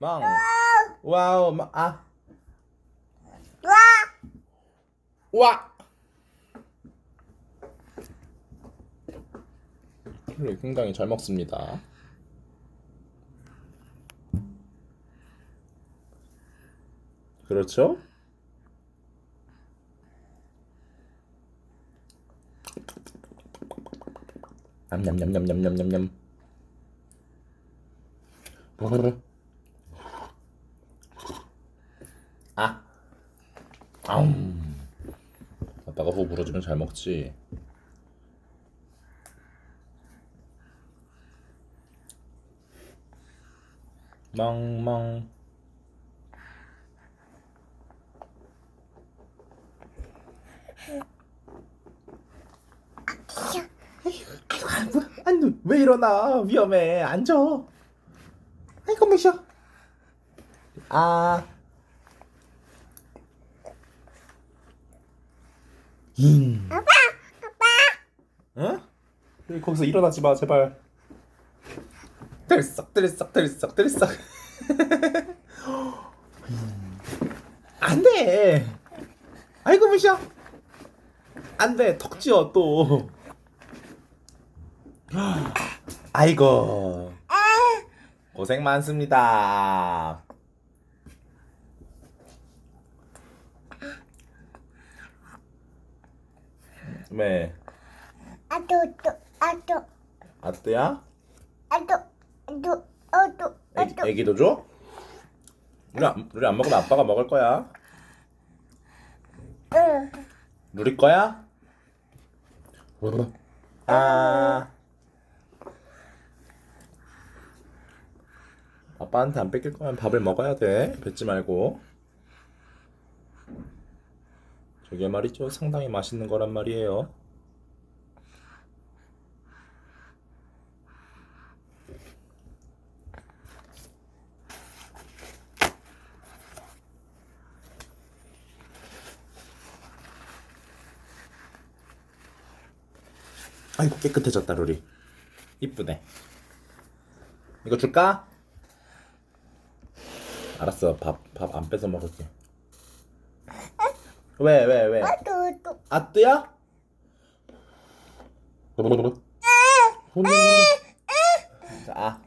망. 와우, 마, 아. 와. 와. 그래, 굉장히 잘 먹습니다. 그렇죠? 냠냠냠냠냠냠냠냠. 아. 아음. 아빠가 후 불어주면 잘 먹지. 멍멍. 아이고, 왜 일어나? 위험해. 앉아. 아이고, 무셔. 아. 잉. 아빠. 아빠. 응? 여기 거기서 일어나지 마, 제발. 들썩, 들썩, 들썩, 들썩. 안 돼. 아이고, 무셔. 안 돼. 턱 쥐어, 또. 아이고. 고생 많습니다. 왜? 아도 또 아도 아뜨야? 아도 아도 아도 애기, 아도. 애기도 줘? 우리 안, 우리 안 먹으면 아빠가 먹을 거야. 응. 누리 거야? 아. 아빠한테 안 뺏길 거면 밥을 먹어야 돼. 뱉지 말고. 저게 말이죠. 상당히 맛있는 거란 말이에요. 아이고 깨끗해졌다 루리 이쁘네 이거 줄까? 알았어 밥 밥 안 뺏어 먹을게 왜 왜 왜? 아도 또 아뜨야? 자, 아.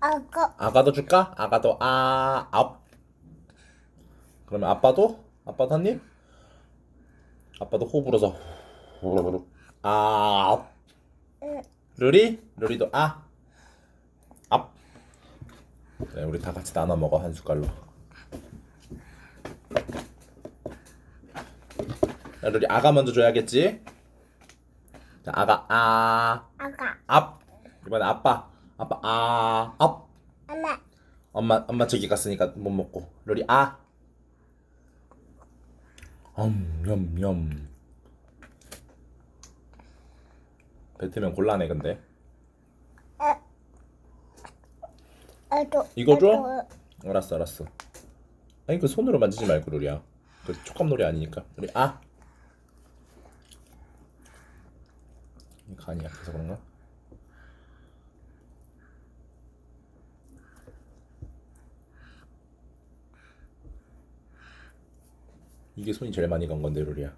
아가 아가도 줄까? 아가도 아, 앞. 그러면 아빠도? 아빠도 한 입? 아빠도 호 불어서 아, 앞. 응. 루리? 루리도 아, 앞. 네, 우리 다 같이 나눠 먹어 한 숟갈로. 자, 루리 아가 먼저 줘야겠지? 자, 아가 아, 아가 앞. 이번에 아빠. 아빠 아, 앞. 엄마 엄마 엄마 저기 갔으니까 못 먹고 로리 아 엄염염 뱉으면 곤란해 근데 아도 이거 줘? 알았어 알았어. 아니 그 손으로 만지지 말고 로리야. 그 촉감놀이 아니니까. 로리 아! 이 간이 약해서 그런가? 이게 손이 제일 많이 간 건데 로리야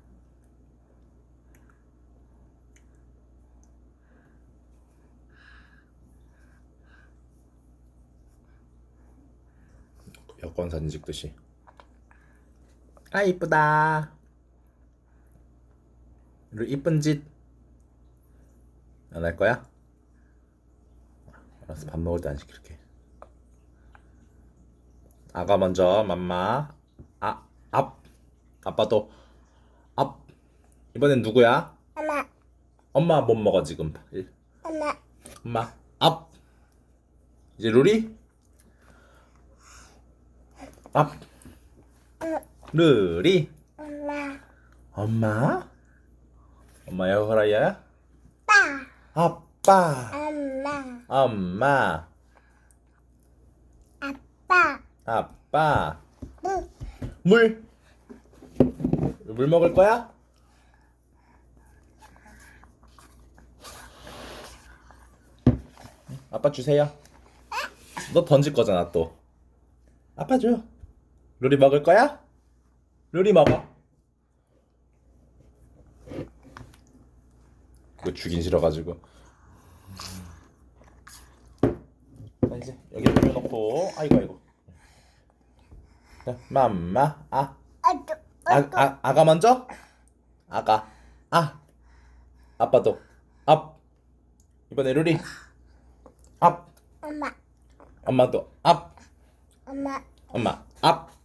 여권 사진 찍듯이. 아 이쁘다. 루 이쁜 짓. 안 할 거야? 알았어 밥 먹을 때 안 시킬게. 아가 먼저 맘마. 아 앞. 아빠도. 앞. 이번엔 누구야? 엄마. 엄마 못 먹어 지금. 엄마. 엄마 앞. 이제 루리 앞 루리 엄마 엄마 엄마 야 호라이야 빠 아빠 엄마 엄마 아빠 아빠 응물물 먹을 거야? 아빠 주세요. 너 던질 거잖아 또. 아빠 줘. 루리 먹을 거야? 루리 먹어. 그거 주긴 싫어가지고. 자 이제 여기 올려놓고 아이고 아이고. 자, 맘마 아. 아도 아, 아, 아가 먼저? 아가. 아. 아빠도. 앞. 이번에 루리. 앞. 엄마 엄마도. 앞. 엄마 엄마. 앞.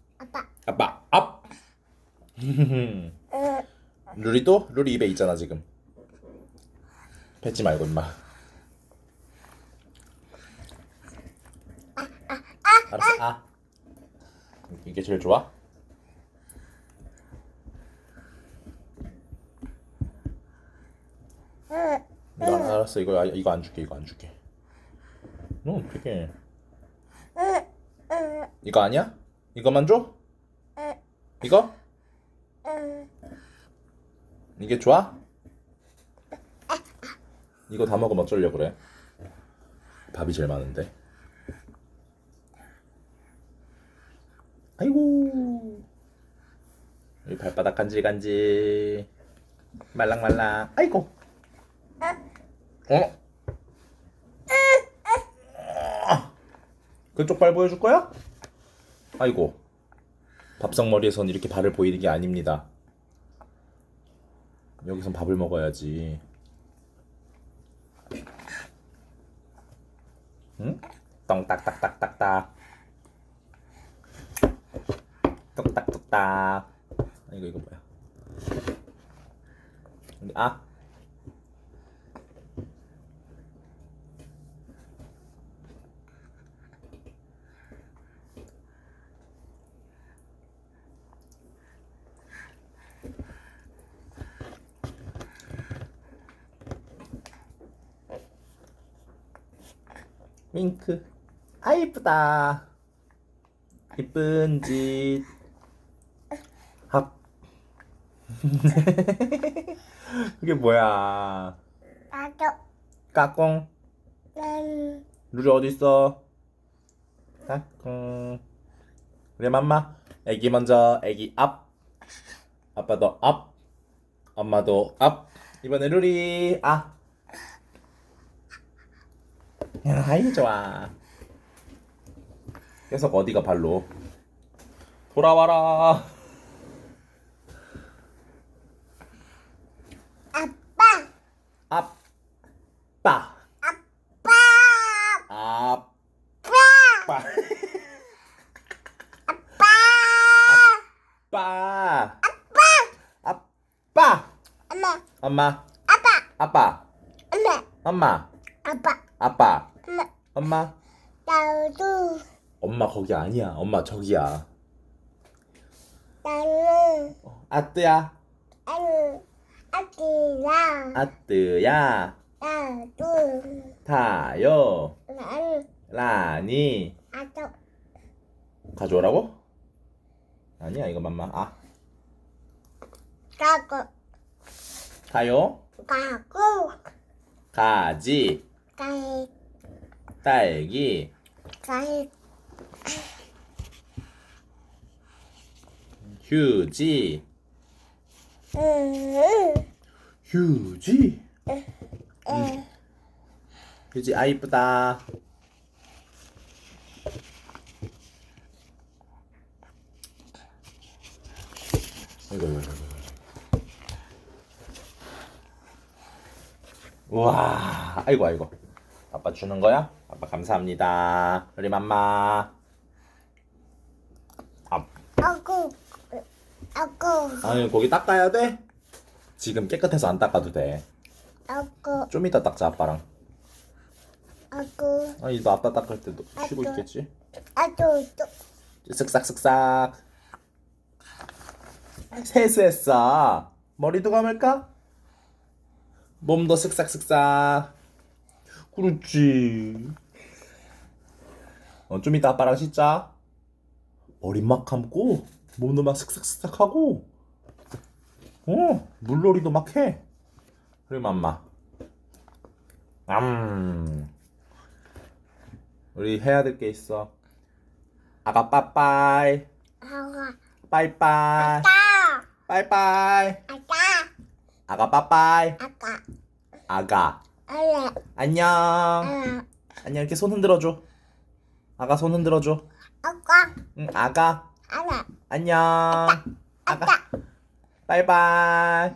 응 루리도? 루리 입에 있잖아 지금. 뱉지 말고 임마. 알았어. 아. 이게 제일 좋아? 응 이거 안- 알았어. 이거 아, 이거 안 줄게. 이거 안 줄게. 너 되게 이거 아니야? 이거만 줘? 응 이거? 응 이게 좋아? 이거 다 먹으면 어쩌려 그래? 밥이 제일 많은데. 아이고. 이 발바닥 간질간질. 말랑말랑. 아이고. 어? 그쪽 발 보여줄 거야? 아이고. 밥상머리에선 이렇게 발을 보이는 게 아닙니다. 여기선 밥을 먹어야지. 응? 똥딱딱딱딱딱. 똑딱똑딱. 아, 이거 이거 뭐야? 아. 윙크. 아 이쁘다. 이쁜 짓. 합. 그게 뭐야? 아도 까꿍. 난 루리 어디 있어? 까꿍. 그래 맘마. 애기 먼저. 애기 앞. 아빠도 앞. 엄마도 앞. 이번에 루리 아. 야, 아이 좋아. 계속 어디가 발로? 돌아와라. 아빠 아빠. 아빠 아빠. 아빠 아빠. 아빠. 엄마 엄마. 아빠 아빠. 엄마 엄마. 아빠 아빠. 엄마 엄마. 나도 엄마 거기 아니야. 엄마 저기야. 나는 아뜨야. 아는 아기랑 아뜨야. 나도 타요. 나는 라니. 아도 가져오라고? 아니야 이거 맘마. 아. 가고 가요. 가고 가지. 가이 딸기. 휴지. 응 휴지. 응. 휴지 아 이쁘다. 이거 이거 이거. 우와, 아이고 아이고. 아빠 주는 거야? 아빠 감사합니다. 우리 맘마. 아, 아고 아고 아니 거기 닦아야 돼? 지금 깨끗해서 안 닦아도 돼. 아고 좀 이따 닦자 아빠랑. 아고 아니 너 아빠 닦을 때도 쉬고. 있겠지? 아도 또 쓱싹쓱싹. 세수했어. 머리도 감을까? 몸도 쓱싹쓱싹. 그렇지. 어, 좀 이따 아빠랑 씻자. 머리 막 감고 몸도 막 쓱싹쓱싹 하고. 어, 물놀이도 막 해. 그래 맘마. 음. 우리 해야 될 게 있어. 아가 빠빠이. 아가 빠이빠이. 아까 빠이빠이. 아까 아가 빠빠이. 아까 아가. 알아 안녕. 안녕. 이렇게 손 흔들어 줘. 아가 손 흔들어 줘. 아까 응, 아가. 알아 안녕. 아가. 아까 빠이빠이. 에